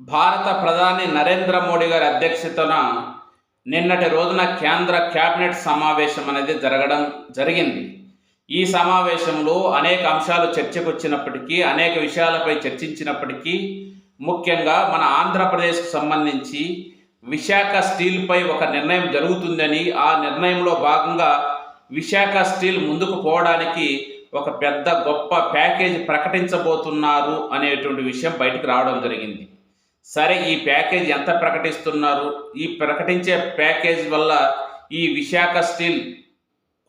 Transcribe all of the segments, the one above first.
భారత ప్రధాని నరేంద్ర మోడీ గారి అధ్యక్షతన నిన్నటి రోజున కేంద్ర కేబినెట్ సమావేశం అనేది జరగడం జరిగింది. ఈ సమావేశంలో అనేక అంశాలు చర్చకు వచ్చినప్పటికీ అనేక విషయాలపై చర్చించినప్పటికీ ముఖ్యంగా మన ఆంధ్రప్రదేశ్కు సంబంధించి విశాఖ స్టీల్పై ఒక నిర్ణయం జరుగుతుందని ఆ నిర్ణయంలో భాగంగా విశాఖ స్టీల్ ముందుకు పోవడానికి ఒక పెద్ద గొప్ప ప్యాకేజ్ ప్రకటించబోతున్నారు అనేటువంటి విషయం బయటకు రావడం జరిగింది. సరే ఈ ప్యాకేజ్ ఎంత ప్రకటిస్తున్నారు? ఈ ప్రకటించే ప్యాకేజ్ వల్ల ఈ విశాఖ స్టీల్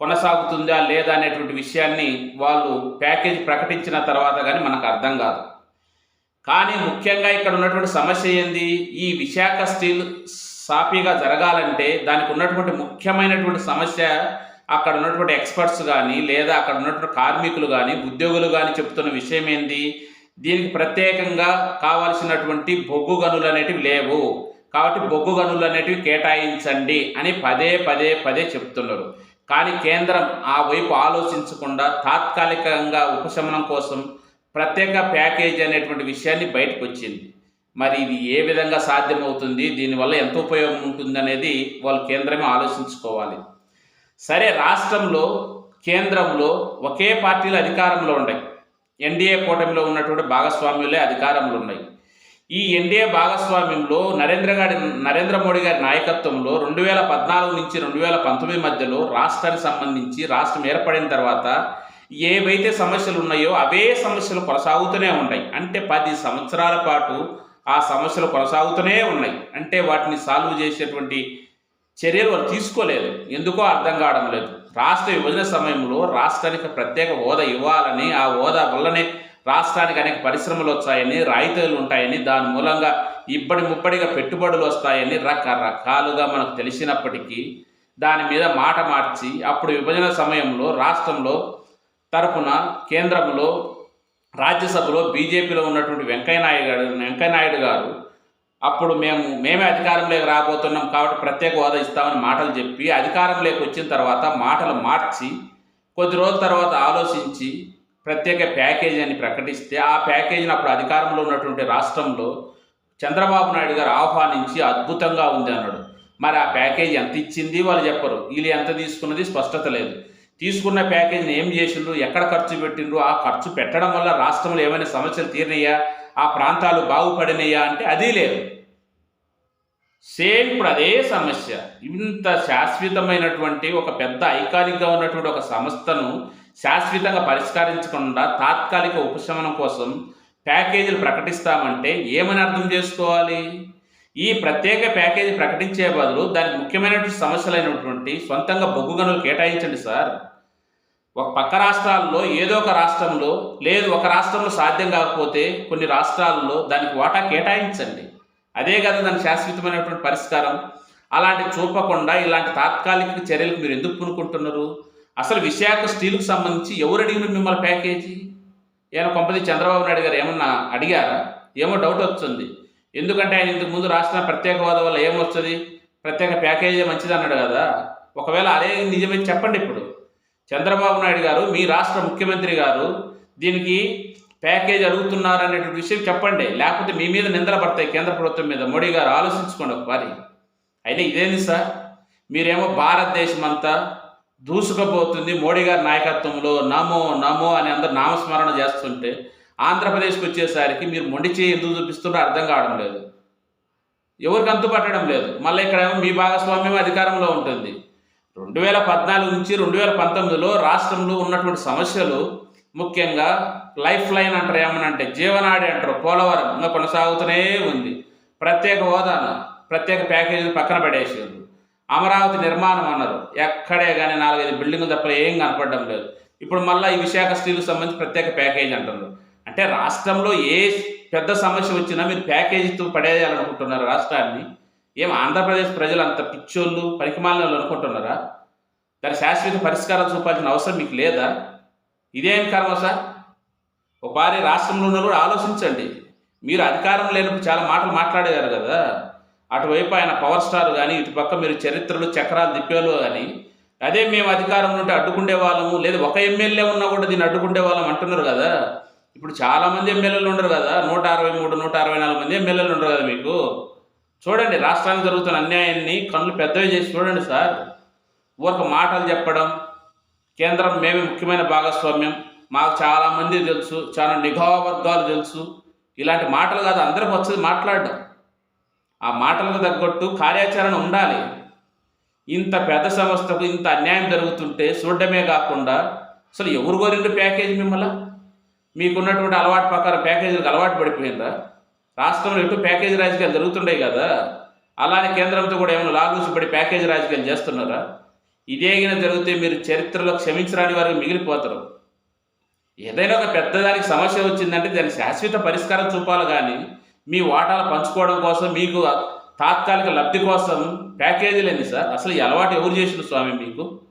కొనసాగుతుందా లేదా అనేటువంటి విషయాన్ని వాళ్ళు ప్యాకేజ్ ప్రకటించిన తర్వాత కానీ మనకు అర్థం కాదు. కానీ ముఖ్యంగా ఇక్కడ ఉన్నటువంటి సమస్య ఏంది? ఈ విశాఖ స్టీల్ సాఫీగా జరగాలంటే దానికి ఉన్నటువంటి ముఖ్యమైనటువంటి సమస్య అక్కడ ఉన్నటువంటి ఎక్స్పర్ట్స్ కానీ లేదా అక్కడ ఉన్నటువంటి కార్మికులు కానీ ఉద్యోగులు కానీ చెప్తున్న విషయం ఏంది? దీనికి ప్రత్యేకంగా కావాల్సినటువంటి బొగ్గు గనులు అనేటివి లేవు. కాబట్టి బొగ్గు గనులు అనేటివి కేటాయించండి అని పదే పదే పదే చెప్తున్నారు. కానీ కేంద్రం ఆ వైపు ఆలోచించకుండా తాత్కాలికంగా ఉపశమనం కోసం ప్రత్యేక ప్యాకేజ్ అనేటువంటి విషయాన్ని బయటకు వచ్చింది మరి ఇది ఏ విధంగా సాధ్యమవుతుంది? దీనివల్ల ఎంత ఉపయోగం ఉంటుంది అనేది వాళ్ళు కేంద్రమే ఆలోచించుకోవాలి. సరే రాష్ట్రంలో కేంద్రంలో ఒకే పార్టీలు అధికారంలో ఉన్నాయి ఎన్డీఏ కూటమిలో ఉన్నటువంటి భాగస్వామ్యులే అధికారంలో ఉన్నాయి ఈ ఎన్డీఏ భాగస్వామ్యంలో నరేంద్ర గారి నరేంద్ర మోడీ గారి నాయకత్వంలో రెండు వేల పద్నాలుగు నుంచి రెండు వేల పంతొమ్మిది మధ్యలో రాష్ట్రానికి సంబంధించి రాష్ట్రం ఏర్పడిన తర్వాత ఏవైతే సమస్యలు ఉన్నాయో అవే సమస్యలు కొనసాగుతూనే ఉన్నాయి. అంటే పది సంవత్సరాల పాటు ఆ సమస్యలు కొనసాగుతూనే ఉన్నాయి. అంటే వాటిని సాల్వ్ చేసేటువంటి చర్యలు వాళ్ళు తీసుకోలేదు. ఎందుకో అర్థం కావడం లేదు. రాష్ట్ర విభజన సమయంలో రాష్ట్రానికి ప్రత్యేక హోదా ఇవ్వాలని ఆ హోదా వల్లనే రాష్ట్రానికి అనేక పరిశ్రమలు వచ్చాయని రాయితీలు ఉంటాయని దాని మూలంగా ఇబ్బడి ముప్పడిగా పెట్టుబడులు వస్తాయని రకరకాలుగా మనకు తెలిసినప్పటికీ దాని మీద మాట మార్చి అప్పుడు విభజన సమయంలో రాష్ట్రంలో తరపున కేంద్రంలో రాజ్యసభలో బీజేపీలో ఉన్నటువంటి వెంకయ్యనాయుడు గారు వెంకయ్యనాయుడు గారు అప్పుడు మేము మేమే అధికారంలోకి రాబోతున్నాం కాబట్టి ప్రత్యేక హోదా ఇస్తామని మాటలు చెప్పి అధికారంలోకి వచ్చిన తర్వాత మాటలు మార్చి కొద్ది రోజుల తర్వాత ఆలోచించి ప్రత్యేక ప్యాకేజీ అని ప్రకటిస్తే ఆ ప్యాకేజీని అప్పుడు అధికారంలో ఉన్నటువంటి రాష్ట్రంలో చంద్రబాబు నాయుడు గారు ఆహ్వానించి అద్భుతంగా ఉంది అన్నాడు. మరి ఆ ప్యాకేజీ ఎంత ఇచ్చింది వాళ్ళు చెప్పరు. వీళ్ళు ఎంత తీసుకున్నది స్పష్టత లేదు. తీసుకున్న ప్యాకేజీని ఏం చేసిండ్రు? ఎక్కడ ఖర్చు పెట్టిండ్రు? ఆ ఖర్చు పెట్టడం వల్ల రాష్ట్రంలో ఏమైనా సమస్యలు తీరినాయా? ఆ ప్రాంతాలు బాగుపడినాయా అంటే అది లేదు. సేమ్ ఇప్పుడు అదే సమస్య. ఇంత శాశ్వతమైనటువంటి ఒక పెద్ద ఐకానిక్గా ఉన్నటువంటి ఒక సంస్థను శాశ్వతంగా పరిష్కరించకుండా తాత్కాలిక ఉపశమనం కోసం ప్యాకేజీలు ప్రకటిస్తామంటే ఏమని అర్థం చేసుకోవాలి? ఈ ప్రత్యేక ప్యాకేజీ ప్రకటించే బదులు దానికి ముఖ్యమైనటువంటి సమస్యలైనటువంటి సొంతంగా బొగ్గు గనులు కేటాయించండి సార్. ఒక పక్క రాష్ట్రాల్లో ఏదో ఒక రాష్ట్రంలో లేదు ఒక రాష్ట్రంలో సాధ్యం కాకపోతే కొన్ని రాష్ట్రాల్లో దానికి వాటా కేటాయించండి. అదే కదా దాని శాశ్వతమైనటువంటి పరిష్కారం. అలాంటి చూపకుండా ఇలాంటి తాత్కాలిక చర్యలకు మీరు ఎందుకు పూనుకుంటున్నారు? అసలు విశాఖ స్టీల్కి సంబంధించి ఎవరు అడిగిన మిమ్మల్ని ప్యాకేజీ? ఏమైనా కొంపది చంద్రబాబు నాయుడు గారు ఏమన్నా అడిగారా? ఏమో డౌట్ వస్తుంది. ఎందుకంటే ఆయన ఇంతకు ముందు రాష్ట్ర ప్రత్యేక హోదా వల్ల ఏమొస్తుంది? ప్రత్యేక ప్యాకేజీ మంచిది అన్నాడు కదా. ఒకవేళ అదే నిజమే చెప్పండి ఇప్పుడు. చంద్రబాబు నాయుడు గారు మీ రాష్ట్ర ముఖ్యమంత్రి గారు దీనికి ప్యాకేజ్ అడుగుతున్నారు అనేటువంటి విషయం చెప్పండి. లేకపోతే మీ మీద నిందలు పడతాయి కేంద్ర ప్రభుత్వం మీద. మోడీ గారు ఆలోచించుకోండి ఒకసారి. అయితే ఇదేంది సార్? మీరేమో భారతదేశం అంతా దూసుకుపోతుంది మోడీ గారి నాయకత్వంలో. నమో నమో అని అందరు నామస్మరణ చేస్తుంటే ఆంధ్రప్రదేశ్కి వచ్చేసరికి మీరు మొండి చేయి ఎందుకు చూపిస్తుందో అర్థం కావడం లేదు. ఎవరికి అంతు పట్టడం లేదు. మళ్ళీ ఇక్కడేమో మీ భాగస్వామ్యం అధికారంలో ఉంటుంది. రెండు వేల పద్నాలుగు నుంచి రెండు వేల పంతొమ్మిదిలో రాష్ట్రంలో ఉన్నటువంటి సమస్యలు ముఖ్యంగా లైఫ్ లైన్ అంటారు ఏమనంటే జీవనాడి అంటారు పోలవరం ఇంకా కొనసాగుతూనే ఉంది. ప్రత్యేక హోదాను ప్రత్యేక ప్యాకేజీని పక్కన పడేసారు అమరావతి నిర్మాణం అన్నారు ఎక్కడే కానీ నాలుగైదు బిల్డింగులు తప్ప ఏం కనపడడం లేదు. ఇప్పుడు మళ్ళీ ఈ విశాఖ స్టీల్కి సంబంధించి ప్రత్యేక ప్యాకేజీ అంటున్నారు. అంటే రాష్ట్రంలో ఏ పెద్ద సమస్య వచ్చినా మీరు ప్యాకేజీతో పడేయాలనుకుంటున్నారు రాష్ట్రాన్ని. ఏం ఆంధ్రప్రదేశ్ ప్రజలు అంత పిచ్చోళ్ళు పనికిమాలను అనుకుంటున్నారా? దాని శాశ్వత పరిష్కారం చూపాల్సిన అవసరం మీకు లేదా? ఇదేం కర్మ సార్? ఒకసారి రాష్ట్రంలో ఉన్న కూడా ఆలోచించండి. మీరు అధికారం లేనప్పుడు చాలా మాటలు మాట్లాడేవారు కదా. అటువైపు ఆయన పవర్ స్టార్ కానీ ఇటుపక్క మీరు చరిత్రలు చక్రాలు దిప్పేలు కానీ అదే మేము అధికారం ఉంటే అడ్డుకుండే వాళ్ళము లేదా ఒక ఎమ్మెల్యే ఉన్నా కూడా దీన్ని అడ్డుకుండే వాళ్ళం అంటున్నారు కదా. ఇప్పుడు చాలామంది ఎమ్మెల్యేలు ఉండరు కదా. నూట అరవై మూడు నూట అరవై నాలుగు మంది ఎమ్మెల్యేలు ఉండరు కదా మీకు. చూడండి రాష్ట్రానికి జరుగుతున్న అన్యాయాన్ని కళ్ళు పెద్దవి చేసి చూడండి సార్. ఊరికి మాటలు చెప్పడం కేంద్రం మేమే ముఖ్యమైన భాగస్వామ్యం. మాకు చాలామంది తెలుసు చాలా నిఘా వర్గాలు తెలుసు. ఇలాంటి మాటలు కాదు అందరికి వచ్చేది మాట్లాడడం. ఆ మాటలకు తగ్గట్టు కార్యాచరణ ఉండాలి. ఇంత పెద్ద సంస్థకు ఇంత అన్యాయం జరుగుతుంటే చూడడమే కాకుండా అసలు ఎవరు కోరిండు ప్యాకేజీ మిమ్మల్ని? మీకున్నటువంటి అలవాటు ప్రకారం ప్యాకేజీలకు అలవాటు పడిపోయిందా? రాష్ట్రంలో ఎటు ప్యాకేజ్ రాజకీయాలు జరుగుతుండే కదా. అలానే కేంద్రంతో కూడా ఏమైనా లాగూసిపడి ప్యాకేజ్ రాజకీయాలు చేస్తున్నారా? ఇదేగిన జరిగితే మీరు చరిత్రలో క్షమించరాని వారికి మిగిలిపోతారు. ఏదైనా ఒక పెద్దదానికి సమస్య వచ్చిందంటే దాని శాశ్వత పరిష్కారం చూపాలి కానీ మీ వాటాలు పంచుకోవడం కోసం మీకు తాత్కాలిక లబ్ధి కోసం ప్యాకేజీలు ఏంది సార్. అసలు ఈ అలవాటు ఎవరు చేసిన స్వామి మీకు?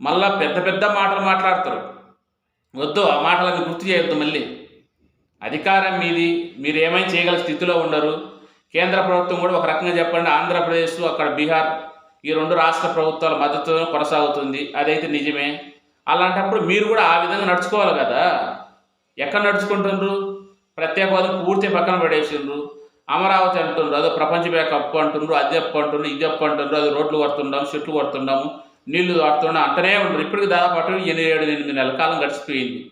మళ్ళా పెద్ద పెద్ద మాటలు మాట్లాడతారు. వద్దు ఆ మాటలన్నీ గుర్తు చేయొద్దు మళ్ళీ. అధికారం మీది మీరు ఏమైనా చేయగల స్థితిలో ఉండరు. కేంద్ర ప్రభుత్వం కూడా ఒక రకంగా చెప్పండి ఆంధ్రప్రదేశ్ అక్కడ బీహార్ ఈ రెండు రాష్ట్ర ప్రభుత్వాల మద్దతు కొనసాగుతుంది. అదైతే నిజమే. అలాంటప్పుడు మీరు కూడా ఆ విధంగా నడుచుకోవాలి కదా. ఎక్కడ నడుచుకుంటుండ్రు? ప్రత్యేక హోదా పూర్తి పక్కన పడేసిండ్రు. అమరావతి అంటుండ్రు అదో ప్రపంచ బ్యాక్ అప్పు అంటుండ్రు అది అప్పు అంటుండ్రు ఇది అప్పు అంటుండ్రు అది రోడ్లు కొడుతుండాము చెట్లు కొడుతుండాము నీళ్ళు వాడుతున్నాం అంటనే ఉంటారు ఇప్పటికి దాదాపు అటు ఎనిమిది ఏడు ఎనిమిది నెలల కాలం గడిచిపోయింది.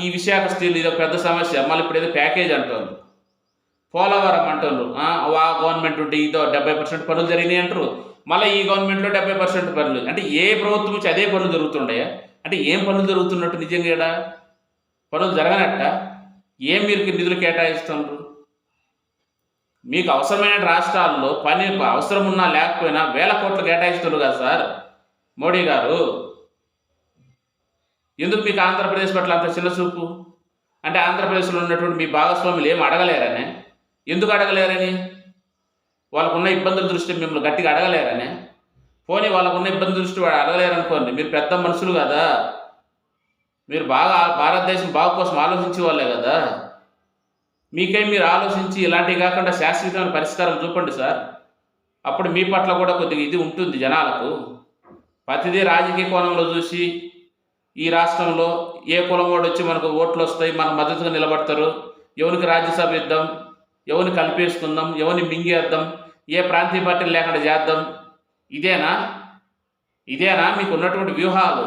ఈ విశాఖ స్టీల్ ఇది ఒక పెద్ద సమస్య. మళ్ళీ ఇప్పుడు ఏదో ప్యాకేజ్ అంటున్నారు పోలవరం అంటారు. ఆ, గవర్నమెంట్ ఉంటే ఇదో డెబ్బై పర్సెంట్ పనులు జరిగినాయి అంటారు. మళ్ళీ ఈ గవర్నమెంట్లో డెబ్బై పర్సెంట్ పనులు. అంటే ఏ ప్రభుత్వం నుంచి అదే పనులు జరుగుతుండయా అంటే ఏం పనులు జరుగుతున్నట్టు నిజంగా ఇక్కడ పనులు జరగనట్ట? ఏం మీరు నిధులు కేటాయిస్తున్నారు? మీకు అవసరమైన రాష్ట్రాల్లో పని అవసరం ఉన్నా లేకపోయినా వేల కోట్లు కేటాయిస్తున్నారు కదా సార్. మోడీ గారు. ఎందుకు మీకు ఆంధ్రప్రదేశ్ పట్ల అంత చిన్న చూపు? అంటే ఆంధ్రప్రదేశ్లో ఉన్నటువంటి మీ భాగస్వాములు ఏం అడగలేరనే? ఎందుకు అడగలేరని? వాళ్ళకున్న ఇబ్బందుల దృష్టి మిమ్మల్ని గట్టిగా అడగలేరనే? పోనీ వాళ్ళకున్న ఇబ్బంది దృష్టి వాడు అడగలేరనుకోండి మీరు పెద్ద మనుషులు కదా? మీరు బాగా భారతదేశం బాగు కోసం ఆలోచించే వాళ్ళే కదా? మీకై మీరు ఆలోచించి ఇలాంటివి కాకుండా శాశ్వతమైన పరిష్కారం చూపండి సార్. అప్పుడు మీ పట్ల కూడా కొద్దిగా ఇది ఉంటుంది జనాలకు. ప్రతిదీ రాజకీయ కోణంలో చూసి ఈ రాష్ట్రంలో ఏ కులం వాడు వచ్చి మనకు ఓట్లు వస్తాయి మన మద్దతుగా నిలబడతారు ఎవరికి రాజ్యసభ ఇద్దాం ఎవరిని కలిపేసుకుందాం ఎవరిని మింగేద్దాం ఏ ప్రాంతీయ పార్టీలు లేకుండా చేద్దాం ఇదేనా? ఇదేనా? మీకు ఉన్నటువంటి వ్యూహాలు.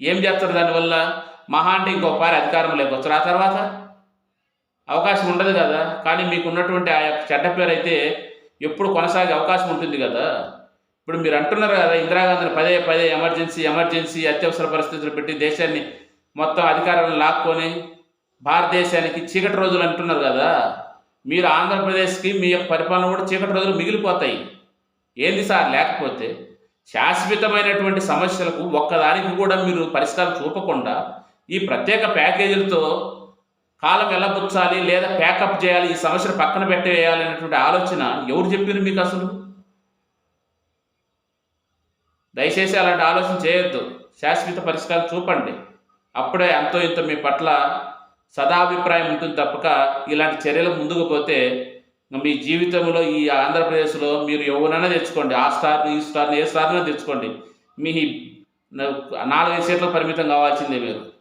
ఏం చేస్తారు దానివల్ల? మహా అంటే ఇంకో పారి అధికారం లేకొచ్చు ఆ తర్వాత అవకాశం ఉండదు కదా. కానీ మీకు ఉన్నటువంటి ఆ యొక్క చెడ్డ పేరు అయితే ఎప్పుడు కొనసాగే అవకాశం ఉంటుంది కదా. ఇప్పుడు మీరు అంటున్నారు కదా ఇందిరాగాంధీని పదే పదే ఎమర్జెన్సీ ఎమర్జెన్సీ అత్యవసర పరిస్థితులు పెట్టి దేశాన్ని మొత్తం అధికారాలను లాక్కొని భారతదేశానికి చీకటి రోజులు అంటున్నారు కదా. మీరు ఆంధ్రప్రదేశ్కి మీ యొక్క పరిపాలన కూడా చీకటి రోజులు మిగిలిపోతాయి. ఏంది సార్? లేకపోతే శాశ్వతమైనటువంటి సమస్యలకు ఒక్కదానికి కూడా మీరు పరిష్కారం చూపకుండా ఈ ప్రత్యేక ప్యాకేజీలతో కాలం వెళ్ళబుచ్చాలి లేదా ప్యాకప్ చేయాలి ఈ సమస్యను పక్కన పెట్టేయాలి అనేటువంటి ఆలోచన ఎవరు చెప్పారు మీకు అసలు? దయచేసి అలాంటి ఆలోచన చేయొద్దు. శాశ్వత పరిష్కారం చూపండి. అప్పుడే అంతో ఇంత మీ పట్ల సదాభిప్రాయం ఉంటుంది తప్పక. ఇలాంటి చర్యలు ముందుకు పోతే మీ జీవితంలో ఈ ఆంధ్రప్రదేశ్లో మీరు ఎవరైనా తెచ్చుకోండి. ఆ స్టార్ని ఈ స్టార్ని ఏ స్టార్నైనా తెచ్చుకోండి. మీ నాలుగైదు సీట్లకు పరిమితం కావాల్సిందే మీరు.